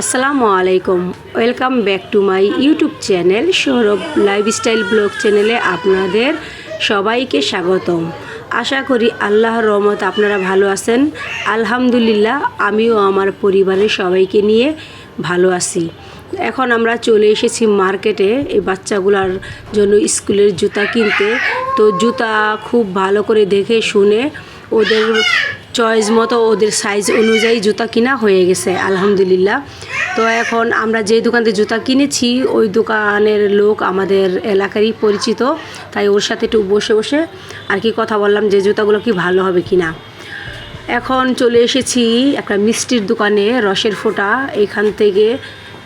আসসালামু আলাইকুম। Welcome back to my YouTube channel Sourav lifestyle blog চ্যানেলে আপনাদের সবাইকে স্বাগতম। আশা করি আল্লাহর রহমত আপনারা ভালো আছেন। আলহামদুলিল্লাহ, আমিও আমার পরিবারের সবাইকে নিয়ে ভালো আছি। এখন আমরা চলে এসেছি মার্কেটে, এই বাচ্চাগুলোর জন্য স্কুলের জুতা কিনতে। তো জুতা খুব ভালো করে দেখে শুনে ওদের চয়েস মতো ওদের সাইজ অনুযায়ী জুতা কিনা হয়ে গেছে, আলহামদুলিল্লাহ। তো এখন আমরা যে দোকান থেকে জুতা কিনেছি, ওই দোকানের লোক আমাদের এলাকারই পরিচিত, তাই ওর সাথে একটু বসে বসে আর কি কথা বললাম যে জুতাগুলো কি ভালো হবে কি না এখন চলে এসেছি একটা মিষ্টির দোকানে, রসের ফোঁটা। এখান থেকে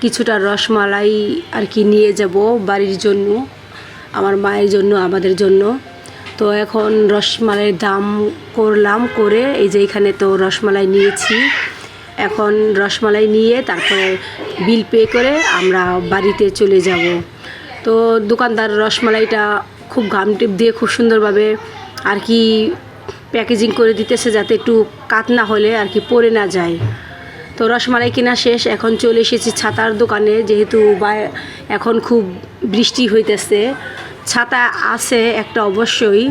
কিছুটা রসমালাই আর কি নিয়ে যাব বাড়ির জন্য, আমার মায়ের জন্য, আমাদের জন্য। তো এখন রসমালাইয়ের দাম করলাম করে এই যে এখানে তো রসমালাই নিয়েছি। এখন রসমালাই নিয়ে তারপরে বিল পে করে আমরা বাড়িতে চলে যাব। তো দোকানদার রসমালাইটা খুব ঘাম টিপ দিয়ে খুব সুন্দরভাবে আর কি প্যাকেজিং করে দিতেছে যাতে একটু কাত না হলে আর কি পড়ে না যায়। তো রসমালাই কেনা শেষ, এখন চলে এসেছি ছাতার দোকানে যেহেতু বা এখন খুব বৃষ্টি হইতেছে। ছাতা আছে একটা অবশ্যই,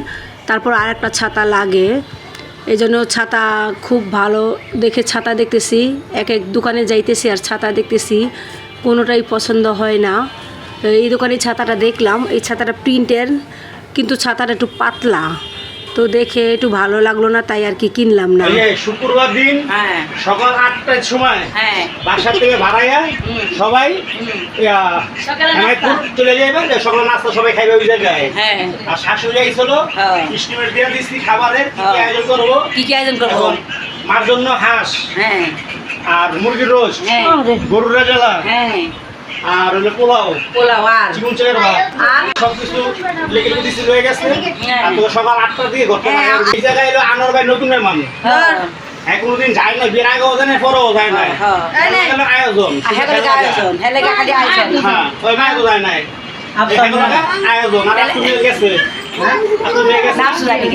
তারপর আর একটা ছাতা লাগে। এই জন্য ছাতা খুব ভালো দেখে ছাতা দেখতেছি, এক এক দোকানে যাইতেছি আর ছাতা দেখতেছি, কোনোটাই পছন্দ হয় না। এই দোকানে ছাতাটা দেখলাম, এই ছাতাটা প্রিন্টের, কিন্তু ছাতাটা একটু পাতলা। তো দেখে একটু ভালো লাগল না তাই আর কি কিনলাম না। শুক্রবার দিন হ্যাঁ। সকাল আটটার সময় হ্যাঁ। বাসা থেকে ভাড়াইয়া সবাই সকালে চলে যাবেন সকালে নাস্তা সবাই খাইবে ওই জায়গায় হ্যাঁ। আর শাশুড়ি আইছিল। স্টিমের দিয়ে দিচ্ছি খাবারের কি কি। আয়োজন করব? কি কি আয়োজন করব? মার জন্য হাঁস হ্যাঁ। আর মুরগির রোজ। হ্যাঁ। গরুর রেজালা হ্যাঁ। আর হলো পোলাও পোলাও আর চিকন চালের ভাত আর? সবকিছু লেগে লেগে দিচ্ছি রয়ে গেছে হ্যাঁ। আর তো সকাল আটটার দিকে ঘরটা হ্যাঁ, এই জায়গায় আনোয়ার ভাই মানুষ হ্যাঁ হ্যাঁ কোনোদিন যায় না বিয়ের আগেও যায় পরেও যায় না হ্যাঁ। এখন আয়োজন আর হ্যাঁ লেগে আয়োজন হ্যাঁ খালি আয়োজন হ্যাঁ ওই মায়ের তো যায় নাই আচ্ছা, এখানে হলো আয়োজন আর একটু গেছে হ্যাঁ একটু নিয়ে গেছে নাচ লাগে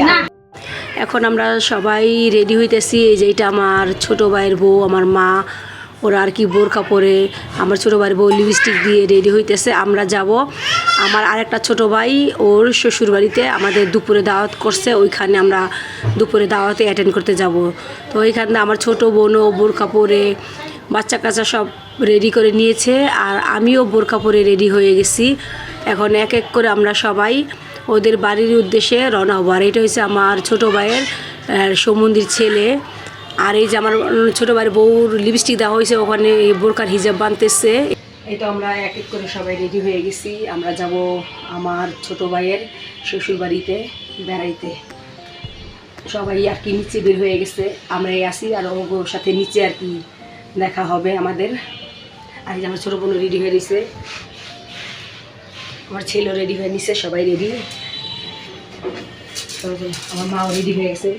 এখন আমরা সবাই রেডি হইতেছি এই যে এটা আমার ছোট ভাইয়ের বউ আমার মা ওরা আর কি বোরকা পরে আমার ছোটো ভাইয়ের বউ লিপস্টিক দিয়ে রেডি হইতেছে, আমরা যাব। আমার আরেকটা ছোটো ভাই, ওর শ্বশুর বাড়িতে আমাদের দুপুরে দাওয়াত করছে, ওইখানে আমরা দুপুরে দাওয়াতে অ্যাটেন্ড করতে যাব। তো ওইখানে আমার ছোটো বোনও বোরকা পরে বাচ্চা কাচ্চা সব রেডি করে নিয়েছে, আর আমিও বোরকা পরে রেডি হয়ে গেছি। এখন এক এক করে আমরা সবাই ওদের বাড়ির উদ্দেশ্যে রওনা হব। আর এটা হচ্ছে আমার ছোটো ভাইয়ের সমন্দির ছেলে। আর এই যে আমার ছোটো ভাইয়ের বউর লিপস্টিক দেওয়া হয়েছে, ওখানে বোরকার হিজাব বানতেছে এই তো আমরা এক এক করে সবাই রেডি হয়ে গেছি। আমরা যাব আমার ছোটো ভাইয়ের শ্বশুর বাড়িতে বেড়াইতে। সবাই আর কি নিচে বের হয়ে গেছে। আমরা এই আসি আর ওর সাথে নিচে আর কি দেখা হবে আমাদের। আর এই যে আমার ছোটো বোন রেডি হয়ে গেছে। আমার ছেলেও রেডি হয়ে নিছে, সবাই রেডি আমার মাও রেডি হয়ে গেছে।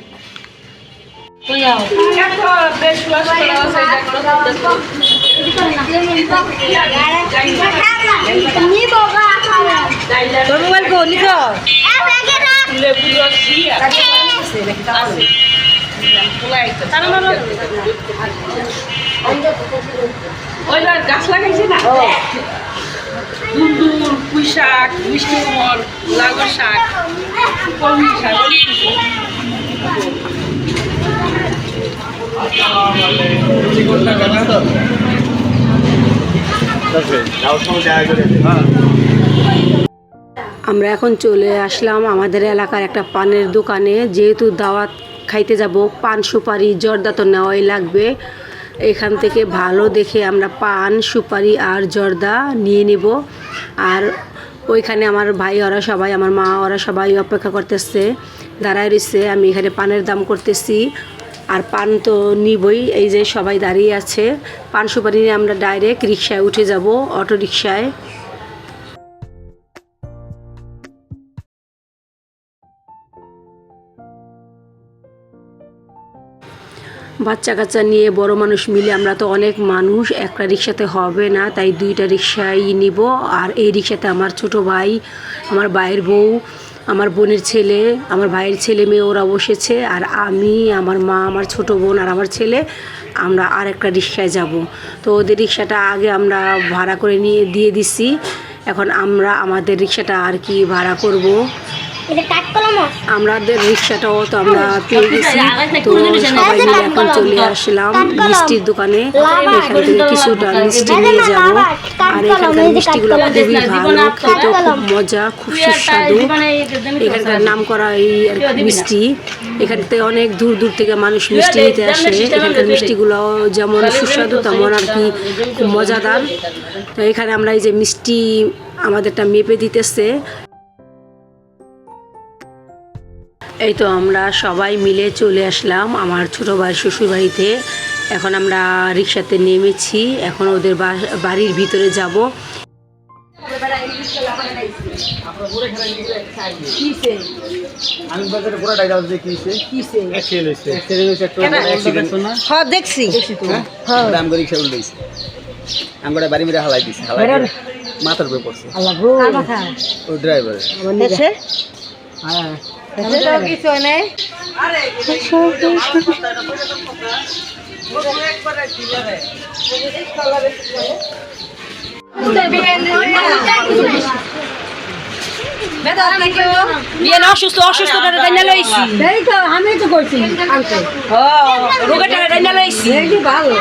তোর মোবাইল কো গাছ লাগাইছে না দুন্দুর পুঁই শাক মিষ্টি কুমড় লাগর শাক কলমি শাক আমরা এখন চলে আসলাম আমাদের এলাকার একটা পানের দোকানে। যেহেতু দাওয়াত খাইতে যাব, পান সুপারি, জর্দা তো নেওয়াই লাগবে। এখান থেকে ভালো দেখে আমরা পান, সুপারি আর জর্দা নিয়ে নেব। আর ওইখানে আমার ভাই, ওরা সবাই, আমার মা, ওরা সবাই অপেক্ষা করতেছে, দাঁড়ায় রয়েছে। আমি এখানে পানের দাম করতেছি। আর পান তো নিবই, এই যে সবাই দাঁড়িয়ে আছে। পান সুপারি নিয়ে আমরা ডাইরেক্ট রিক্সায় উঠে যাব অটো রিক্সায়। বাচ্চা কাচ্চা নিয়ে বড় মানুষ মিলে আমরা তো অনেক মানুষ, একটা রিক্সাতে হবে না, তাই দুইটা রিক্সাই নিব। আর এই রিক্সাতে আমার ছোট ভাই, আমার ভাইয়ের বউ আমার বোনের ছেলে, আমার ভাইয়ের ছেলে মেয়ে ওরা বসেছে, আর আমি, আমার মা, আমার ছোট বোন আর আমার ছেলে, আমরা আর একটা রিক্সায় যাব। তো ওদের রিক্সাটা আগে আমরা ভাড়া করে নিয়ে, দিয়ে দিছি। এখন আমরা আমাদের রিক্সাটা আর কি ভাড়া করব। আমাদের রিক্সাটাও তো আমরা পেয়ে গেছি। তো সবাই মিলে এখন চলে আসলাম মিষ্টির দোকানে। এখান থেকে কিছুটা মিষ্টি নিয়ে যাব। আর এখানকার মিষ্টিগুলো খুবই ভালো খেতেও খুব মজা খুব সুস্বাদু। এখানকার নাম করা এই আর মিষ্টি। এখান থেকে অনেক দূর দূর থেকে মানুষ মিষ্টি নিতে আসে। এখানকার মিষ্টিগুলো যেমন সুস্বাদু তেমন আর কি খুব মজাদার। তো এখানে আমরা এই যে মিষ্টি আমাদেরটা মেপে দিতেছে। এই তো আমরা সবাই মিলে চলে আসলাম আমার ছোটো ভাই শ্বশুরবাড়িতে। এখন আমরা রিক্সাতে নেমেছি এখন ওদের বা- বাড়ির ভিতরে যাব। হ্যাঁ দেখছি। রিক্সা উল্লেছি আমরা বাড়ি মেরে হালাই দিছি হালাই মাথার উপরে পড়ছে। ড্রাইভার। হ্যাঁ। কিছু নেই অসুস্থ অসুস্থ আমি তো করছি রোগটা ডাইনা লইছি। ভালো।